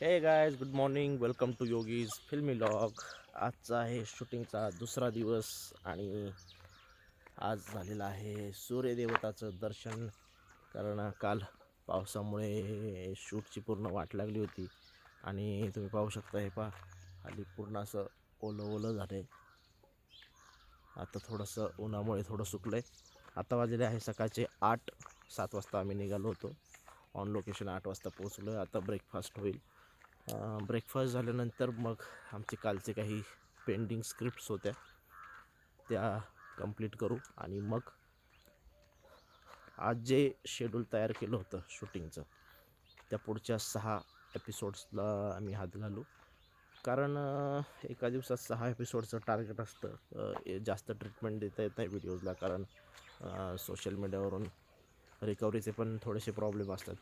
हे guys good morning welcome to Yogi's filmy vlog आजचा आहे शूटिंगचा दुसरा दिवस आणि आज झालेला आहे सूर्यदेवताचं दर्शन. कारण काल पावसामुळे शूटची पूर्ण वाट लागली होती. आणि तुम्ही पाहू शकता हे पा खाली पूर्ण असं ओलं ओलं झालं आहे आता थोडंसं उन्हामुळे थोडं सुकलं आहे आता वाजलेले आहे सकाळचे आठ सात वाजता आम्ही निघालो होतो. ऑन लोकेशन आठ वाजता पोहोचलो आहे आता ब्रेकफास्ट होईल. ब्रेकफास्ट झाल्यानंतर मग आमचे कालचे काही पेंडिंग स्क्रिप्ट्स होत्या. त्या कंप्लीट करू आणि मग आज जे शेड्यूल तयार केलं होतं शूटिंगचं त्या पुढच्या सहा एपिसोड्सला आम्ही हात घालू. कारण एका दिवसात सहा एपिसोडचं टार्गेट असतं. जास्त ट्रीटमेंट देता येत नाही व्हिडिओजला कारण सोशल मीडियावरून रिकव्हरीचे पण थोडेसे प्रॉब्लेम असतात.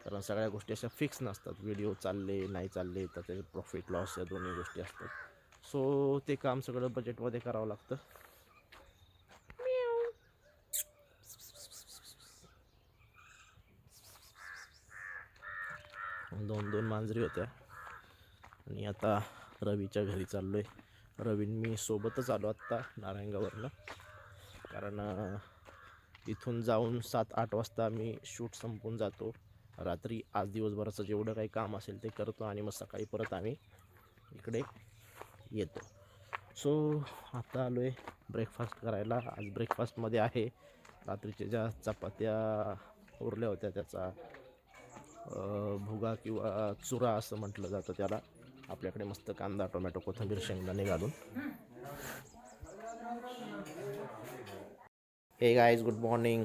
कारण सगळ्या गोष्टी अशा फिक्स नसतात. व्हिडिओ चालले नाही चालले तर त्याचे प्रॉफिट लॉस या दोन्ही गोष्टी असतात. सो ते काम सगळं बजेटमध्ये करावं लागतं. दोन दोन मांजरी होत्या. आणि आता रवीच्या घरी चाललो आहे रवीन मी सोबतच आलो आत्ता नारायणगावरनं कारण इथून जाऊन सात आठ वाजता मी शूट संपून जातो. रात्री आज दिवसभराचं जेवढं काही काम असेल ते करतो आणि मग सकाळी परत आम्ही इकडे येतो. सो आता आलो आहे ब्रेकफास्ट करायला. आज ब्रेकफास्टमध्ये आहे रात्रीच्या ज्या चपात्या उरल्या होत्या त्याचा भुगा किंवा चुरा असं म्हटलं जातं त्याला. आपल्याकडे मस्त कांदा टोमॅटो कोथिंबीर शेंगदाणे घालून. हे guys good morning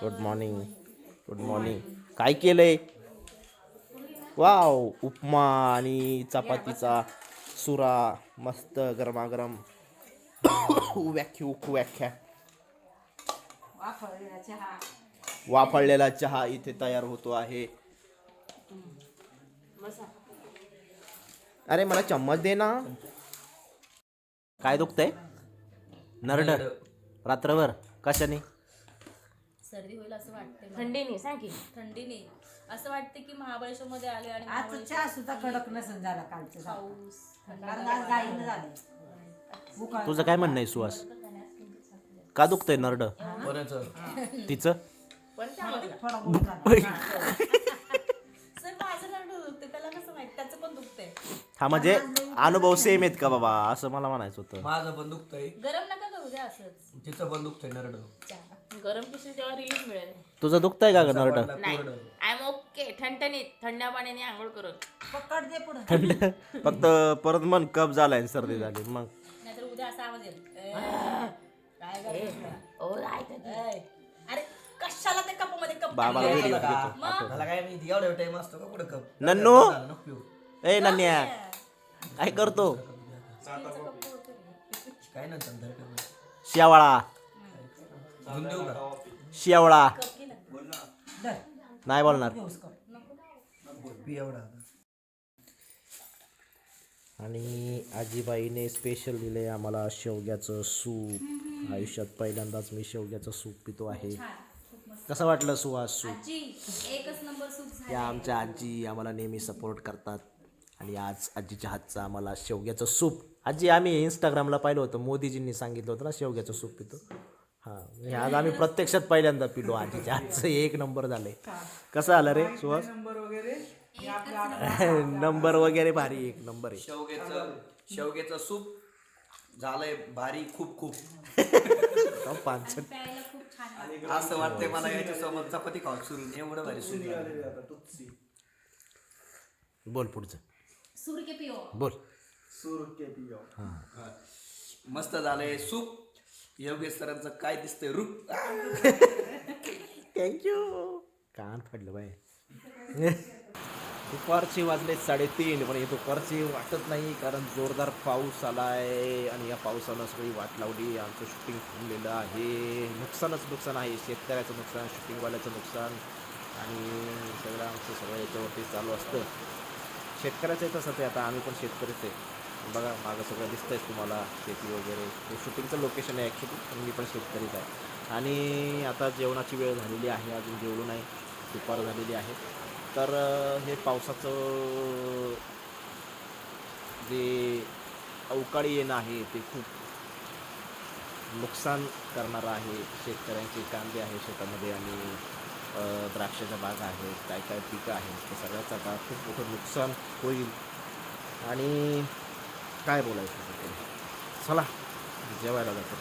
good morning good morning काय केलंय? वाव उपमा आणि चपातीचा सुरा मस्त गरमागरम. व्याख्या व्याख्या. वाफळलेला चहा. वाफळलेला चहा इथे तयार होतो आहे. अरे मला चम्मच दे ना. काय दुखतंय? नरड. रात्रभर. कशाने? सर्दी होईल असं वाटते मला. थंडीने सांग की. थंडीने असं वाटते की महाबळेश्वर मध्ये आले आणि आजचा महाबळेश्वर चहा सुद्धा कडक नसेल झाला कालचं पाऊस कारण आज गाईनं झालं. उकाळ. तुझं काय म्हणणं आहे सुहास? का दुखतंय नरड? तिचं? पण त्यामध्ये थोडा ऊन झाला सर माझं नरड दुखते त्याला कसं माहीत? त्याचं पण दुखते हा म्हणजे अनुभव सेम आहेत का बाबा? असं मला म्हणायचं होतं. माझं पण दुखतंय. गरम नका करू द्या असंच. तिचं पण दुखतंय नरड. गरम पिशवी तेव्हा रिलीज मिळेल. तुझं दुखतंय का ग नरड? नाही. आय एम ओके ठणठणीत थंड पाण्याने आंघोळ करून. पकड दे पुढं. थंड? फक्त परत मन कप झालाय सर्दी झाली मग. नाहीतर उद्या असा आवाज येईल. ए, काय करतो? ओ ऐक अरे कशाला ते कपामध्ये कप बाबाला टाकले? व्हिडिओ घेतो. मला काय माहिती एवढा टाइम असतो का पुढे कप? नन्नू? नको पिऊ. ए नन्या. काय करतो? काय नंतर. शेवाळा. शेवळा. नाही बोलणार. आणि आजीबाईने स्पेशल दिले आम्हाला शेवग्याचं सूप. आयुष्यात पहिल्यांदाच मी शेवग्याचं सूप पितो आहे. कसं वाटलं सुहास सूप? आजी एकच नंबर सूप या आमच्या आजी आम्हाला नेहमी सपोर्ट करतात. आणि आज आजीच्या हातचं आम्हाला शेवग्याचं सूप. आजी आम्ही इंस्टाग्रामला पाहिलं होतं. मोदीजींनी सांगितलं होतं ना शेवग्याचं सूप पितो. हां म्हणजे आज आम्ही प्रत्यक्षात पहिल्यांदा पिलो आजीच्या हातचं एक नंबर झालंय. कसं आलं रे सुहास? नंबर वगैरे भारी एक नंबर आहे. शेवग्याचं शेवग्याचं सूप झालंय भारी खूप खूप. प्यायला खूप छान असं वाटतंय मला याच्या सोबत चपाती खाऊ सुरू एवढं भारी सूप बोल पुढचं. सूर के पिओ. बोल मस्त झालंय सूप. योगेश सरांचं काय दिसतंय रूप? थँक्यू कान फाडलं बाय दुपारचे वाजले साडेतीन पण हे दुपारचे वाटत नाही कारण जोरदार पाऊस आलाय आणि या पावसानं सगळी वाट लावली. आमचं शूटिंग थांबलेलं आहे. नुकसानच नुकसान आहे. शेतकऱ्याचं नुकसान शूटिंगवाल्याचं नुकसान आणि सगळं आमचं सगळं याच्यावरती चालू असतं. शेतकऱ्याचं आहे. तसं ते आता आम्ही पण शेतकरीच आहे. बघा मागं सगळं दिसतंय तुम्हाला शेती वगैरे. हे शूटिंगचं लोकेशन आहे ॲक्च्युली पण मी पण शेतकरीच आहे. आणि आता जेवणाची वेळ झालेली आहे अजून जेवलो नाही. दुपार झालेली आहे. तर हे पावसाचं जे अवकाळी येणं आहे ते खूप नुकसान करणारं आहे. शेतकऱ्यांचे कांदे आहे शेतामध्ये आणि द्राक्षाच्या बागा आहेत काय काय पिकं आहेत ते सगळ्याचं आता खूप मोठं नुकसान होईल. आणि काय बोलायचं? चला जेवायला जातो.